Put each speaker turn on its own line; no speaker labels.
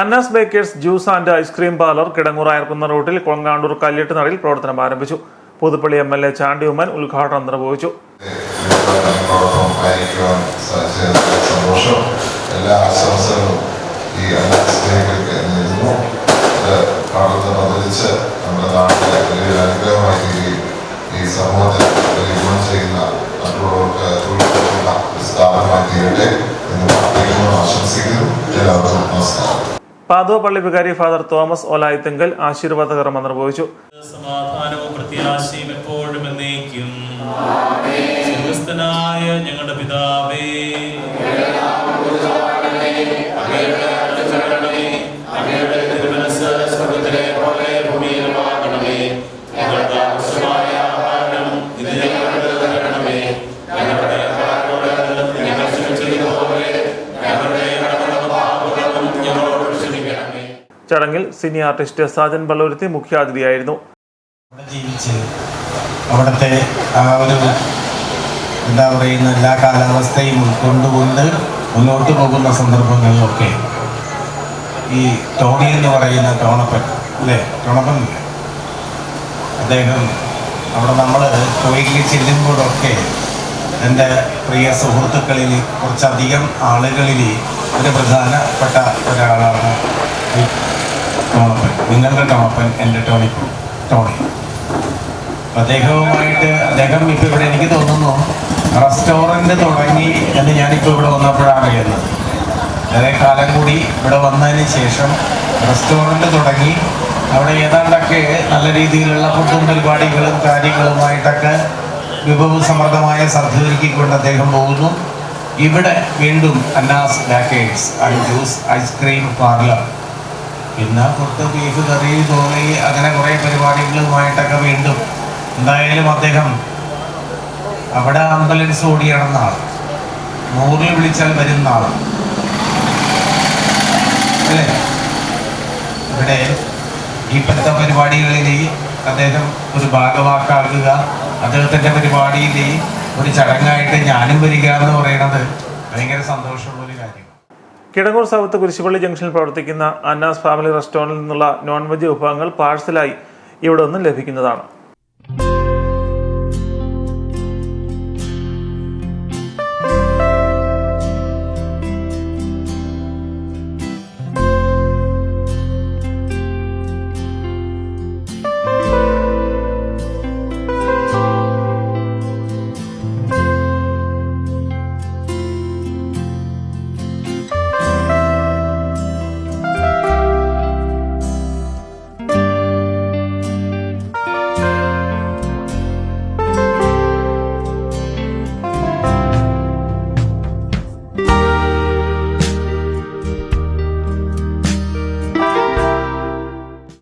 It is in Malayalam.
Anna's bakers juice and ice cream parlour Kidangoor Ayarkunnam റോഡിൽ കൊളങ്ങാണ്ടൂർ കല്ലിട്ട് നടയിൽ പ്രവർത്തനം ആരംഭിച്ചു. Puthuppally M L A Chandy Oommen ഉദ്ഘാടനം നിർവഹിച്ചു.
എല്ലാ ആശംസകളും
പാതുവ പള്ളി വികാരി ഫാദർ തോമസ് ഒലായിത്തെങ്കൽ ആശീർവാദ കർമ്മം നിർവഹിച്ചു
സമാധാനവും പ്രത്യാശയും എപ്പോഴും എന്നേക്കും. ഞങ്ങളുടെ
ചടങ്ങിൽ സിനി ആർട്ടിസ്റ്റ് സാജൻ ബള്ളൂരുത്തി മുഖ്യാതിഥിയായിരുന്നു.
അവിടുത്തെ ആ ഒരു എന്താ പറയുന്ന എല്ലാ കാലാവസ്ഥയും ഉൾക്കൊണ്ടുകൊണ്ട് മുന്നോട്ട് പോകുന്ന സന്ദർഭങ്ങളിലൊക്കെ ഈ ടോണി എന്ന് പറയുന്ന ടോണപ്പൻ അല്ലേ? ടോണപ്പൻ അദ്ദേഹം അവിടെ നമ്മൾ കോയിലിൽ ചെല്ലുമ്പോഴൊക്കെ എന്റെ പ്രിയ സുഹൃത്തുക്കളിൽ കുറച്ചധികം ആളുകളിൽ ഒരു പ്രധാനപ്പെട്ട ഒരാളാണ്. ഈ ടോണപ്പൻ നിങ്ങളുടെ ടോണപ്പൻ എന്റെ ടോണി ടോണി. അദ്ദേഹവുമായിട്ട് അദ്ദേഹം ഇപ്പൊ ഇവിടെ എനിക്ക് തോന്നുന്നു റെസ്റ്റോറന്റ് തുടങ്ങി എന്ന് ഞാനിപ്പോ ഇവിടെ വന്നപ്പോഴാണ് അറിയുന്നത്. ഏറെ കാലം കൂടി ഇവിടെ വന്നതിന് ശേഷം റെസ്റ്റോറന്റ് തുടങ്ങി. അവിടെ ഏതാണ്ടൊക്കെ നല്ല രീതിയിലുള്ള ഫുഡും പരിപാടികളും കാര്യങ്ങളുമായിട്ടൊക്കെ വിഭവസമൃദ്ധമായ സദ്യയൊരുക്കിക്കൊണ്ട് അദ്ദേഹം പോകുന്നു. ഇവിടെ വീണ്ടും Anna's bakers and juice ice cream parlour പിന്നെ പുറത്ത് ബീഫ് കറി തോന്നി അങ്ങനെ കുറേ പരിപാടികളുമായിട്ടൊക്കെ വീണ്ടും എന്തായാലും അദ്ദേഹം അവിടെ ആംബുലൻസ് ഓടിയിടന്ന ആൾ. നൂറിൽ വിളിച്ചാൽ വരുന്ന ആൾ. അല്ലേ? ഇവിടെ ഇപ്പോഴത്തെ പരിപാടികളിൽ അദ്ദേഹം ഒരു ഭാഗവാക്കാകുക അദ്ദേഹത്തിന്റെ പരിപാടിയിൽ ഒരു ചടങ്ങായിട്ട് ഞാനും വരിക എന്ന് പറയുന്നത് ഭയങ്കര സന്തോഷമുള്ള കാര്യമാണ്.
കിടങ്ങൂർ സൗത്ത് കുരിശുപള്ളി ജംഗ്ഷനിൽ പ്രവർത്തിക്കുന്ന അന്നാസ് ഫാമിലി റെസ്റ്റോറന്റിൽ നിന്നുള്ള നോൺ വെജ് വിഭവങ്ങൾ പാഴ്സലായി ഇവിടെ നിന്നും ലഭിക്കുന്നതാണ്.